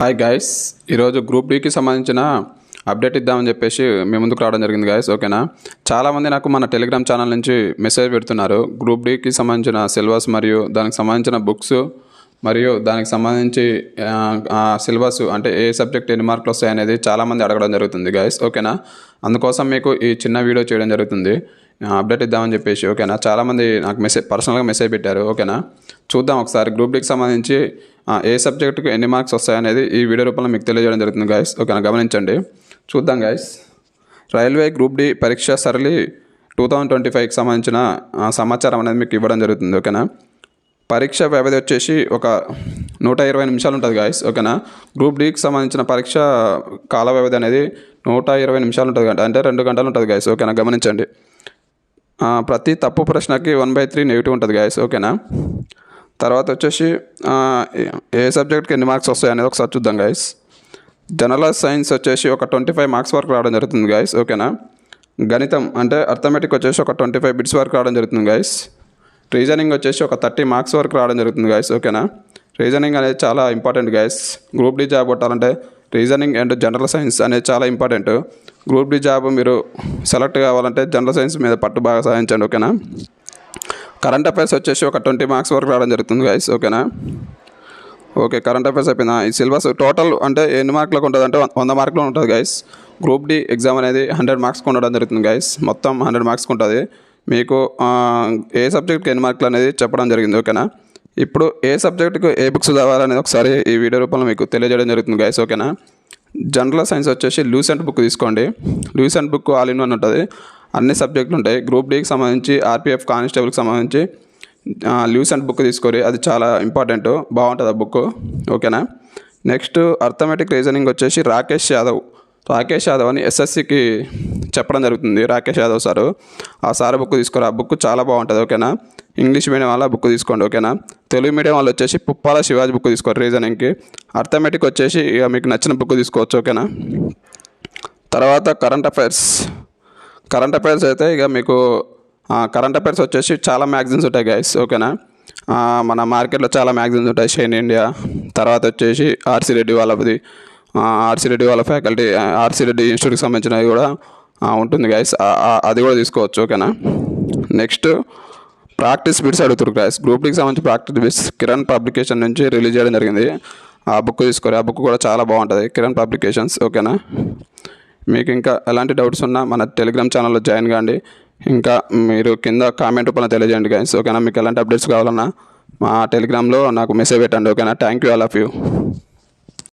Hi guys ఈరోజు group డీకి సంబంధించిన అప్డేట్ ఇద్దామని చెప్పేసి మీ ముందుకు రావడం జరిగింది గైస్ ఓకేనా చాలామంది నాకు మన టెలిగ్రామ్ ఛానల్ నుంచి మెసేజ్ పెడుతున్నారు. గ్రూప్ డీకి సంబంధించిన సిలబస్ మరియు దానికి సంబంధించిన బుక్స్ మరియు దానికి సంబంధించి సిలబస్ అంటే ఏ సబ్జెక్ట్ ఎన్ని మార్కులు వస్తాయి అనేది చాలామంది అడగడం జరుగుతుంది గైస్ ఓకేనా అందుకోసం మీకు ఈ చిన్న వీడియో చేయడం జరుగుతుంది. అప్డేట్ ఇద్దామని చెప్పేసి ఓకేనా? చాలామంది నాకు మెసేజ్ పర్సనల్గా మెసేజ్ పెట్టారు ఓకేనా? చూద్దాం ఒకసారి గ్రూప్ డీకి సంబంధించి ఏ సబ్జెక్టుకు ఎన్ని మార్క్స్ వస్తాయనేది ఈ వీడియో రూపంలో మీకు తెలియజేయడం జరుగుతుంది గాయస్ ఓకేనా? గమనించండి. చూద్దాం గాయస్ రైల్వే గ్రూప్ డి పరీక్ష సరళి టూ థౌజండ్ ట్వంటీ ఫైవ్కి సంబంధించిన సమాచారం అనేది మీకు ఇవ్వడం జరుగుతుంది ఓకేనా? పరీక్ష వ్యవధి వచ్చేసి ఒక నూట ఇరవై నిమిషాలు ఉంటుంది గాయస్ ఓకేనా? గ్రూప్ డీకి సంబంధించిన పరీక్ష కాల వ్యవధి అనేది నూట ఇరవై నిమిషాలు ఉంటుంది అంటే రెండు గంటలు ఉంటుంది గాయస్ ఓకేనా? గమనించండి. ప్రతి తప్పు ప్రశ్నకి వన్ బై త్రీ నెగిటివ్ ఉంటుంది గాయస్ ఓకేనా తర్వాత వచ్చేసి ఏ- సబ్జెక్ట్కి ఎన్ని మార్క్స్ వస్తాయి అనేది ఒకసారి చూద్దాం గాయస్ జనరల్ సైన్స్ వచ్చేసి ఒక ట్వంటీ ఫైవ్ మార్క్స్ వరకు రావడం జరుగుతుంది గాయస్ ఓకేనా గణితం అంటే అర్థమెటిక్ వచ్చేసి ఒక ట్వంటీ ఫైవ్ బిట్స్ వరకు రావడం జరుగుతుంది గాయస్ రీజనింగ్ వచ్చేసి ఒక థర్టీ మార్క్స్ వరకు రావడం జరుగుతుంది గాయస్ ఓకేనా రీజనింగ్ అనేది చాలా important guys group D job కొట్టాలంటే రీజనింగ్ అండ్ జనరల్ సైన్స్ అనేది చాలా ఇంపార్టెంట్. గ్రూప్ డి జాబ్ మీరు సెలెక్ట్ కావాలంటే జనరల్ సైన్స్ మీద పట్టు బాగా సాధించండి ఓకేనా? కరెంట్ అఫైర్స్ వచ్చేసి ఒక ట్వంటీ మార్క్స్ వరకు రావడం జరుగుతుంది గైస్ ఓకేనా? ఓకే కరెంట్ అఫైర్స్ అయిపోయిందా? ఈ సిలబస్ టోటల్ అంటే ఎన్ని మార్కులకు ఉంటుంది అంటే వంద మార్కులు ఉంటుంది గైస్ గ్రూప్ డి ఎగ్జామ్ అనేది హండ్రెడ్ మార్క్స్కి ఉండడం జరుగుతుంది గైస్ మొత్తం హండ్రెడ్ మార్క్స్కి ఉంటుంది. మీకు ఏ సబ్జెక్ట్కి ఎన్ని మార్కులు అనేది చెప్పడం జరిగింది ఓకేనా? ఇప్పుడు ఏ సబ్జెక్టుకు ఏ బుక్స్ చదవాలనేది ఒకసారి ఈ వీడియో రూపంలో మీకు తెలియజేయడం జరుగుతుంది గైస్ ఓకేనా? జనరల్ సైన్స్ వచ్చేసి లూసెంట్ బుక్ తీసుకోండి. Lucent book all in one ఉంటుంది. అన్ని సబ్జెక్టులు ఉంటాయి. గ్రూప్ డీకి సంబంధించి ఆర్పిఎఫ్ కానిస్టేబుల్కి సంబంధించి లూసెంట్ బుక్ తీసుకోరి. అది చాలా ఇంపార్టెంట్. బాగుంటుంది ఆ బుక్. ఓకేనా? నెక్స్ట్ అర్థమెటిక్ రీజనింగ్ వచ్చేసి రాకేష్ యాదవ్. రాకేష్ యాదవ్ అని ఎస్ఎస్సికి చెప్పడం జరుగుతుంది. రాకేష్ యాదవ్ సారు. ఆ సార్ బుక్ తీసుకోరు. ఆ బుక్ చాలా బాగుంటుంది. ఓకేనా? ఇంగ్లీష్ మీడియం అలా బుక్ తీసుకోండి. ఓకేనా? తెలుగు మీడియం వాళ్ళు వచ్చేసి పుప్పాల శివాజీ బుక్ తీసుకోవచ్చు రీజనింగ్కి. అర్థమెటిక్ వచ్చేసి ఇక మీకు నచ్చిన బుక్ తీసుకోవచ్చు ఓకేనా? తర్వాత కరెంట్ అఫైర్స్ కరెంట్ అఫైర్స్ అయితే ఇక మీకు కరెంట్ అఫైర్స్ వచ్చేసి చాలా మ్యాగజైన్స్ ఉంటాయి గైస్ ఓకేనా? మన మార్కెట్లో చాలా మ్యాగజైన్స్ ఉంటాయి షైన్ ఇండియా తర్వాత వచ్చేసి ఆర్సీ రెడ్డి వాళ్ళది. ఆర్సీ రెడ్డి వాళ్ళ ఫ్యాకల్టీ ఆర్సీ రెడ్డి ఇన్స్టిట్యూట్కి సంబంధించినవి కూడా ఉంటుంది గైస్ అది కూడా తీసుకోవచ్చు ఓకేనా? నెక్స్ట్ ప్రాక్టీస్ బిట్స్ అడుగుతారు క్లాస్ గ్రూప్ డీకి సంబంధించి ప్రాక్టీస్ బిట్స్ కిరణ్ పబ్లికేషన్ నుంచి రిలీజ్ చేయడం జరిగింది. ఆ బుక్ తీసుకోరు. ఆ బుక్ కూడా చాలా బాగుంటుంది. కిరణ్ పబ్లికేషన్స్ ఓకేనా మీకు ఇంకా ఎలాంటి డౌట్స్ ఉన్నా మన టెలిగ్రామ్ ఛానల్లో జాయిన్ కాండి. ఇంకా మీరు కింద కామెంట్ రూపంలో తెలియజేయండి గైస్ ఓకేనా మీకు ఎలాంటి అప్డేట్స్ కావాలన్నా మా టెలిగ్రామ్లో నాకు మెసేజ్ పెట్టండి ఓకేనా thank you all of you